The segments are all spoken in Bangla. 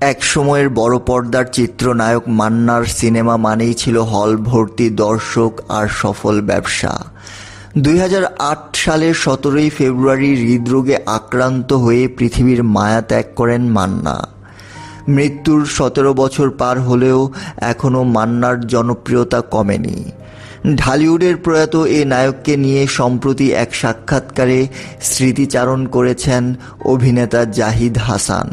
এক সময়ের বড় পর্দার চিত্রনায়ক মান্নার সিনেমা মানেই ছিল হল ভর্তি দর্শক আর সফল ব্যবসা। দুই হাজার আট সালের সতেরোই ফেব্রুয়ারি হৃদরোগে আক্রান্ত হয়ে পৃথিবীর মায়া ত্যাগ করেন মান্না। মৃত্যুর সতেরো বছর পার হলেও এখনও মান্নার জনপ্রিয়তা কমেনি। ঢালিউডের প্রয়াত এ নায়ককে নিয়ে সম্প্রতি এক সাক্ষাৎকারে স্মৃতিচারণ করেছেন অভিনেতা জাহিদ হাসান।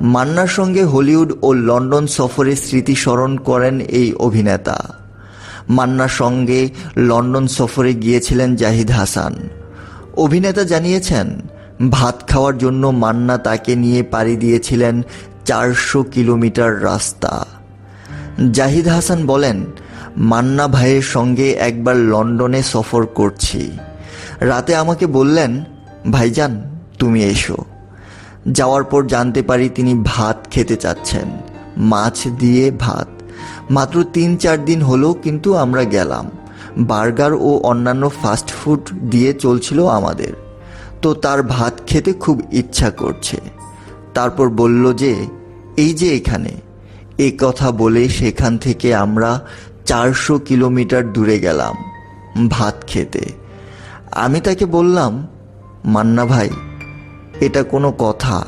মান্নার সঙ্গে হলিউড ও লন্ডন সফরে স্মৃতিস্মরণ করেন এই অভিনেতা। মান্নার সঙ্গে লন্ডন সফরে গিয়েছিলেন জাহিদ হাসান। অভিনেতা জানিয়েছেন, ভাত খাওয়ার জন্য মান্না তাকে নিয়ে পাড়ি দিয়েছিলেন চারশো কিলোমিটার রাস্তা। জাহিদ হাসান বলেন, মান্না ভাইয়ের সঙ্গে একবার লন্ডনে সফর করছি। রাতে আমাকে বললেন, ভাইজান, তুমি এসো। যাওয়ার পর জানতে পারি তিনি ভাত খেতে চাচ্ছেন, মাছ দিয়ে ভাত। মাত্র তিন চার দিন হলো কিন্তু আমরা গেলাম। বার্গার ও অন্যান্য ফাস্ট ফুড দিয়ে চলছিল আমাদের। তো তার ভাত খেতে খুব ইচ্ছা করছে। তারপর বলল যে, এই যে এখানে। এ কথা বলে সেখান থেকে আমরা চারশো কিলোমিটার দূরে গেলাম ভাত খেতে। আমি তাকে বললাম, মান্না ভাই এটা কোনো কথা।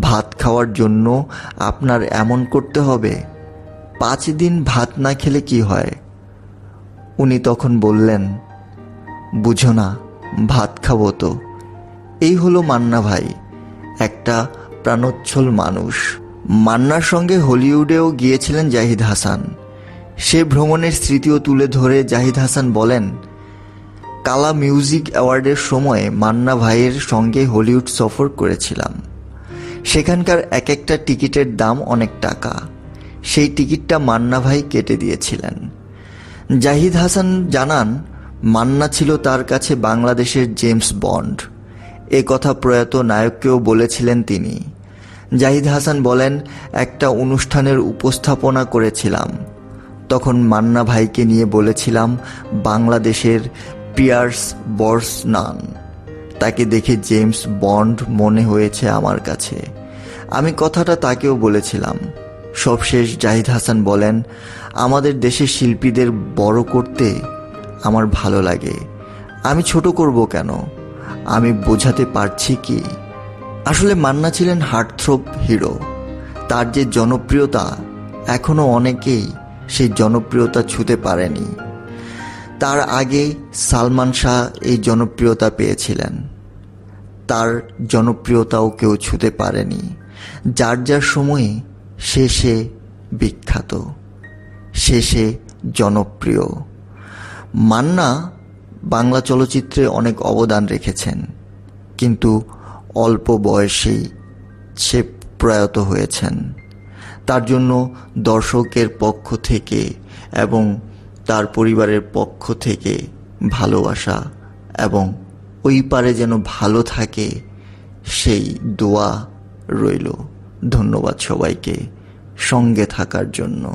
ভাত খাওয়ার জন্য আপনার এমন করতে হবে। পাঁচ দিন ভাত না খেলে কি হয়? উনি তখন বললেন, বুঝো না, ভাত খাব তো। এই হলো মান্না ভাই, একটা প্রাণোচ্ছল মানুষ। মান্নার সঙ্গে হলিউডেও গিয়েছিলেন জাহিদ হাসান। সে ভ্রমণের স্মৃতিও তুলে ধরে জাহিদ হাসান বলেন কালা মিউজিক অ্যাওয়ার্ডের সময় মান্না ভাইয়ের সঙ্গে হলিউড সফর করেছিলাম। সেখানকার এক একটা টিকিটের দাম অনেক টাকা। সেই টিকিটটা মান্না ভাই কেটে দিয়েছিলেন। জাহিদ হাসান জানান, মান্না ছিল তার কাছে বাংলাদেশের জেমস বন্ড। এ কথা প্রয়াত নায়ককেও বলেছিলেন তিনি। জাহিদ হাসান বলেন, একটা অনুষ্ঠানের উপস্থাপনা করেছিলাম। তখন মান্না ভাইকে নিয়ে বলেছিলাম, বাংলাদেশের পিয়ার্স বর্সনান। তাকে দেখে জেমস বন্ড মনে হয়েছে আমার কাছে। আমি কথাটা তাকেও বলেছিলাম। সবশেষ জাহিদ হাসান বলেন, আমাদের দেশের শিল্পীদের বড় করতে আমার ভালো লাগে। আমি ছোট করব কেন? আমি বোঝাতে পারছি কি? আসলে মান্না ছিলেন হার্টথ্রোপ হিরো। তার যে জনপ্রিয়তা এখনও অনেকেই সেই জনপ্রিয়তা ছুতে পারেনি। তার আগে সালমান শাহ এই জনপ্রিয়তা পেয়েছিলেন। তার জনপ্রিয়তাও কেউ ছুতে পারেনি। যার যার সময়ে সে সে বিখ্যাত সে জনপ্রিয়। মান্না বাংলা চলচ্চিত্রে অনেক অবদান রেখেছেন, কিন্তু অল্প বয়সেই সে প্রয়াত হয়েছেন। তার জন্য দর্শকের পক্ষ থেকে এবং তার পরিবারের পক্ষ থেকে ভালোবাসা এবং ওই পারে যেন ভালো থাকে সেই দোয়া রইল। ধন্যবাদ সবাইকে সঙ্গে থাকার জন্য।